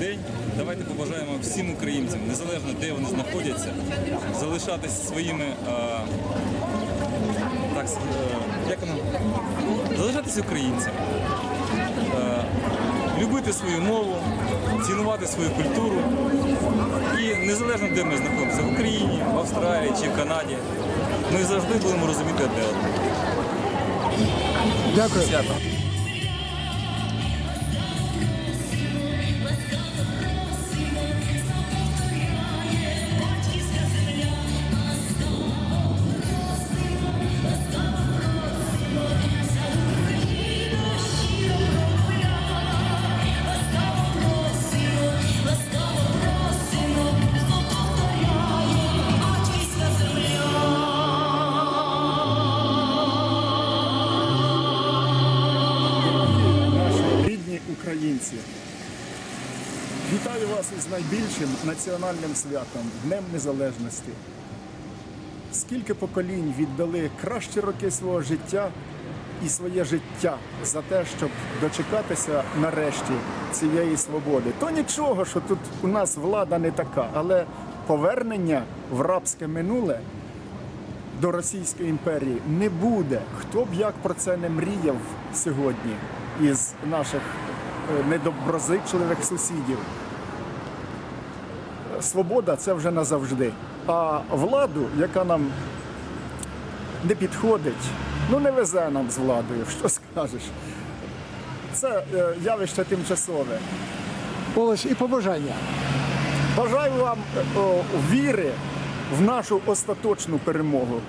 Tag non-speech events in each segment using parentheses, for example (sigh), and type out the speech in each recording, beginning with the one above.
день. Давайте побажаємо всім українцям, незалежно де вони знаходяться, залишатися своїми. е, так, е, як воно? Залишатися українцями. Е, любити свою мову, цінувати свою культуру. І незалежно де ми знаходимося, в Україні, в Австралії чи в Канаді, ми завжди будемо розуміти одне одного. Дякую. Свято. Національним святом Днем Незалежності. Скільки поколінь віддали кращі роки свого життя і своє життя за те, щоб дочекатися нарешті цієї свободи. То нічого, що тут у нас влада не така, але повернення в рабське минуле до Російської імперії не буде. Хто б як про це не мріяв сьогодні із наших е, недоброзичливих сусідів. Свобода це вже назавжди. А владу, яка нам не підходить, ну не везе нам з владою, (laughs) що скажеш. Це е, явище тимчасове. Олесь, і побажання. Бажаю вам е, о, віри в нашу остаточну перемогу.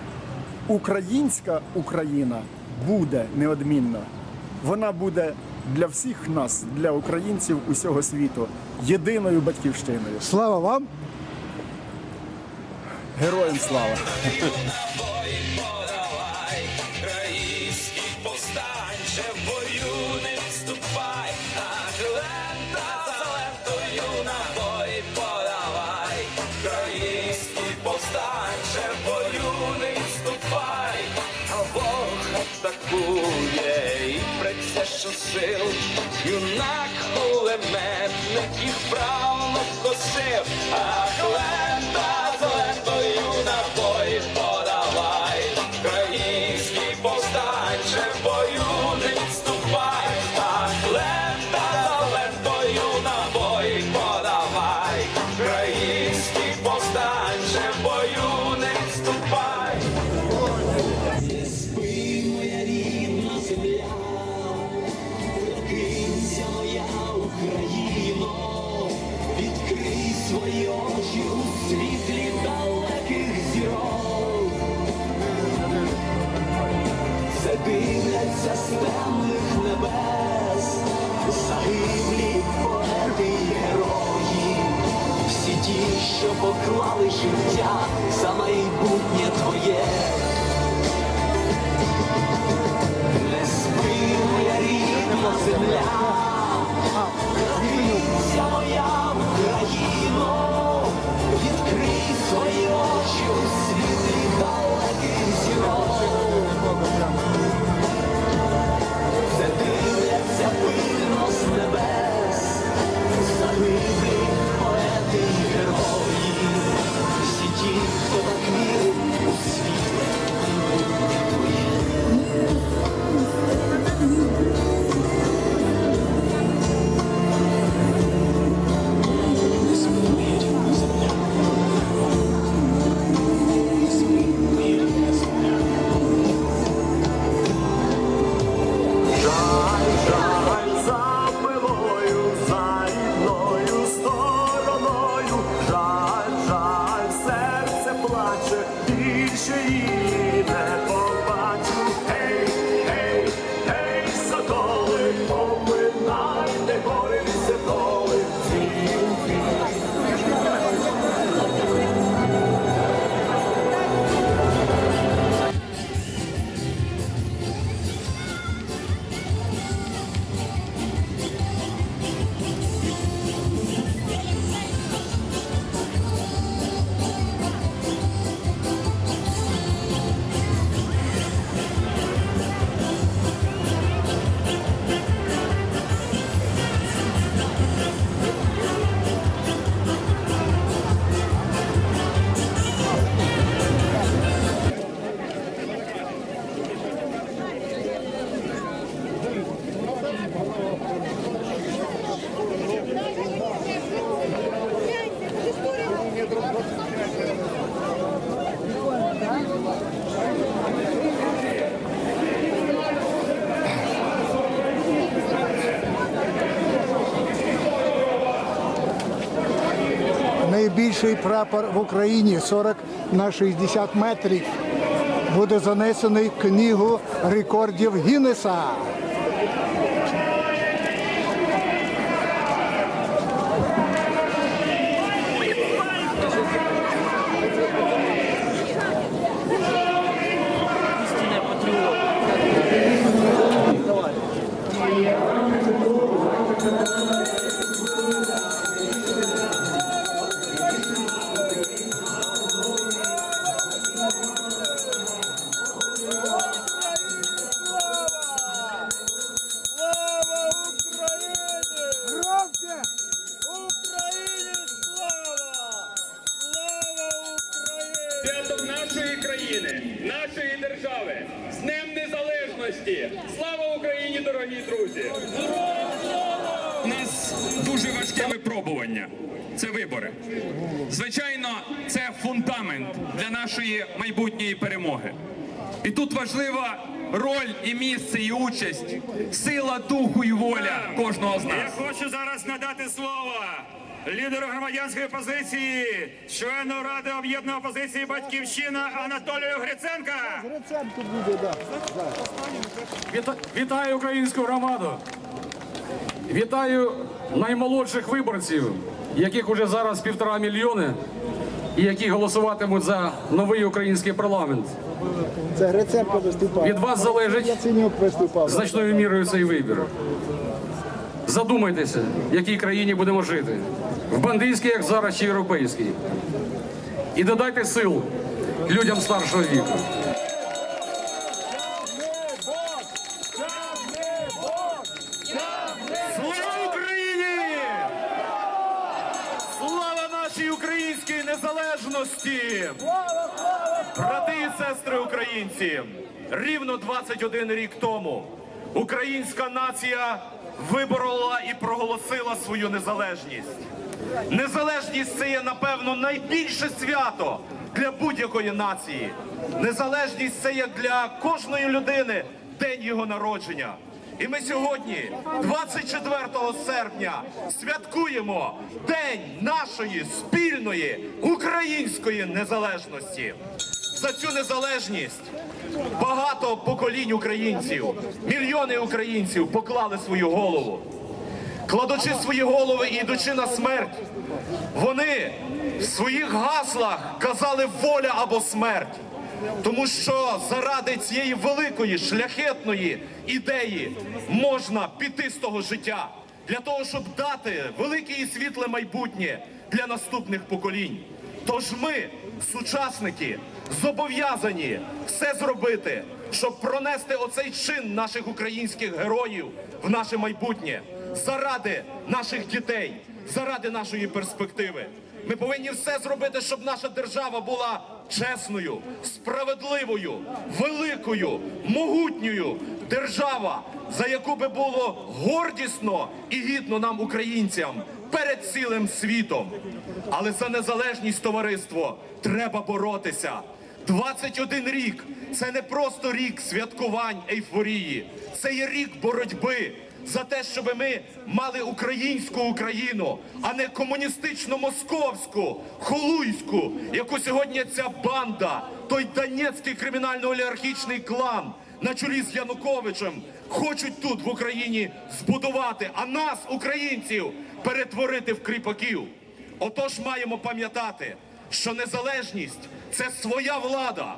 Українська Україна буде неодмінно. Вона буде для всіх нас, для українців усього світу, єдиною батьківщиною. Слава вам! Героям слава! Що. Юнак кулеметник їх правно косив, загиблі поети герої, всі ті, що поклали життя за майбутнє твоє. Не спи, моя рідна земля, найбільший прапор в Україні 40 на 60 метрів. Буде занесений в книгу рекордів Гіннеса. Незалежності. Слава Україні, дорогі друзі! У нас дуже важке випробування. Це вибори. Звичайно, це фундамент для нашої майбутньої перемоги. І тут важлива роль і місце, і участь, сила духу і воля кожного з нас. Я хочу зараз надати слово лідеру громадянської позиції, члену Ради об'єднаної опозиції Батьківщина Анатолію Гриценка. Гриценко буде, да. Віта- Вітаю українську громаду. Вітаю наймолодших виборців, яких уже зараз півтора мільйони, і які голосуватимуть за новий український парламент. Це Гриценко виступав. Від вас залежить виступав. значною мірою цей вибір. Задумайтеся, в якій країні будемо жити. В бандитській, як зараз, чи європейській. І додайте сил людям старшого віку. Слава Україні! Слава нашій українській незалежності! Брати і сестри українці! Рівно 21 рік тому українська нація виборола і проголосила свою незалежність. Незалежність це є, напевно, найбільше свято для будь-якої нації. Незалежність це як для кожної людини день його народження. І ми сьогодні, 24 серпня, святкуємо День нашої спільної української незалежності. За цю незалежність багато поколінь українців, мільйони українців поклали свою голову кладучи свої голови і йдучи на смерть, вони в своїх гаслах казали воля або смерть. Тому що заради цієї великої шляхетної ідеї можна піти з того життя для того, щоб дати велике і світле майбутнє для наступних поколінь. Тож ми, сучасники, зобов'язані все зробити, щоб пронести оцей чин наших українських героїв в наше майбутнє заради наших дітей, заради нашої перспективи. Ми повинні все зробити, щоб наша держава була чесною, справедливою, великою, могутньою держава, за яку би було гордісно і гідно нам, українцям, перед цілим світом. Але за незалежність товариство треба боротися. 21 рік це не просто рік святкувань ейфорії, це є рік боротьби за те, щоб ми мали українську Україну, а не комуністично-московську, холуйську, яку сьогодні ця банда, той донецький кримінально-олігархічний клан на чолі з Януковичем хочуть тут в Україні збудувати, а нас, українців, перетворити в кріпаків. Отож маємо пам'ятати, що незалежність це своя влада,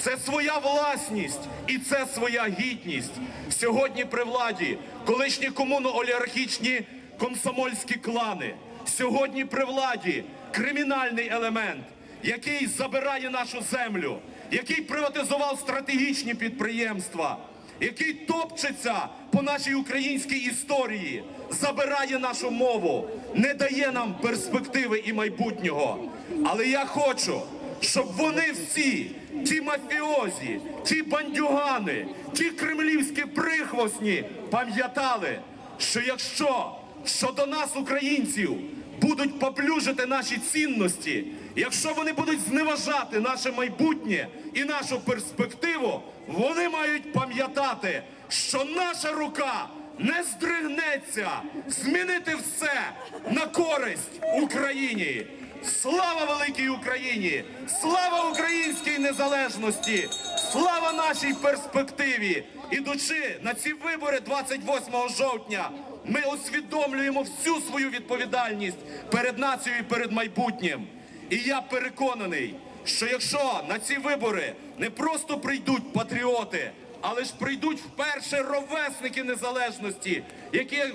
це своя власність і це своя гідність. Сьогодні при владі колишні комуно-олігархічні комсомольські клани. Сьогодні при владі кримінальний елемент, який забирає нашу землю, який приватизував стратегічні підприємства, який топчеться по нашій українській історії, забирає нашу мову, не дає нам перспективи і майбутнього. Але я хочу, щоб вони всі, ті мафіозі, ті бандюгани, ті кремлівські прихвостні пам'ятали, що якщо щодо нас, українців, будуть поплюжити наші цінності, якщо вони будуть зневажати наше майбутнє і нашу перспективу, вони мають пам'ятати, що наша рука не здригнеться змінити все на користь Україні. Слава великій Україні! Слава українській незалежності! Слава нашій перспективі! Ідучи на ці вибори 28 жовтня, ми усвідомлюємо всю свою відповідальність перед нацією і перед майбутнім. І я переконаний, що якщо на ці вибори не просто прийдуть патріоти, але ж прийдуть вперше ровесники незалежності, яких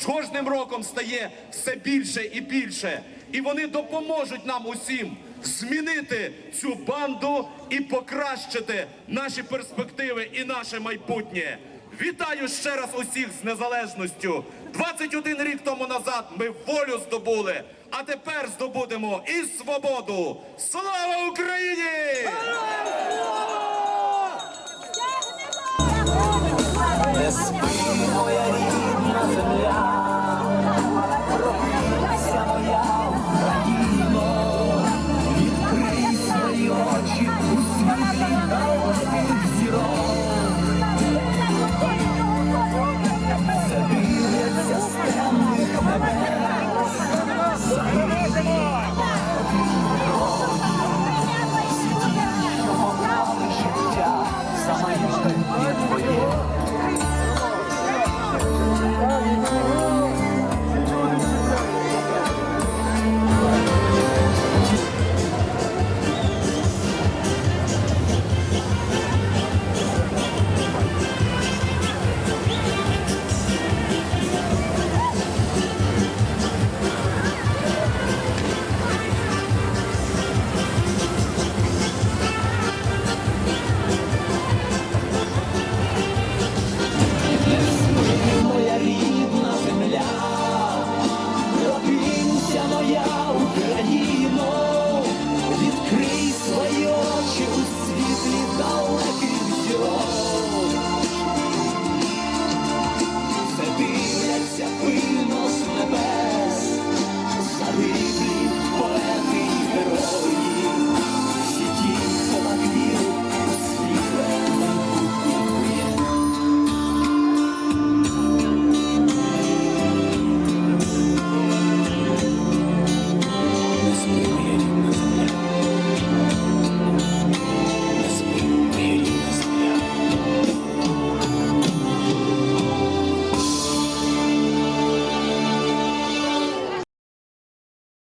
з кожним роком стає все більше і більше. І вони допоможуть нам усім змінити цю банду і покращити наші перспективи і наше майбутнє. Вітаю ще раз усіх з незалежністю. 21 рік тому назад ми волю здобули, а тепер здобудемо і свободу. Слава Україні! Спи, моя рідна земля,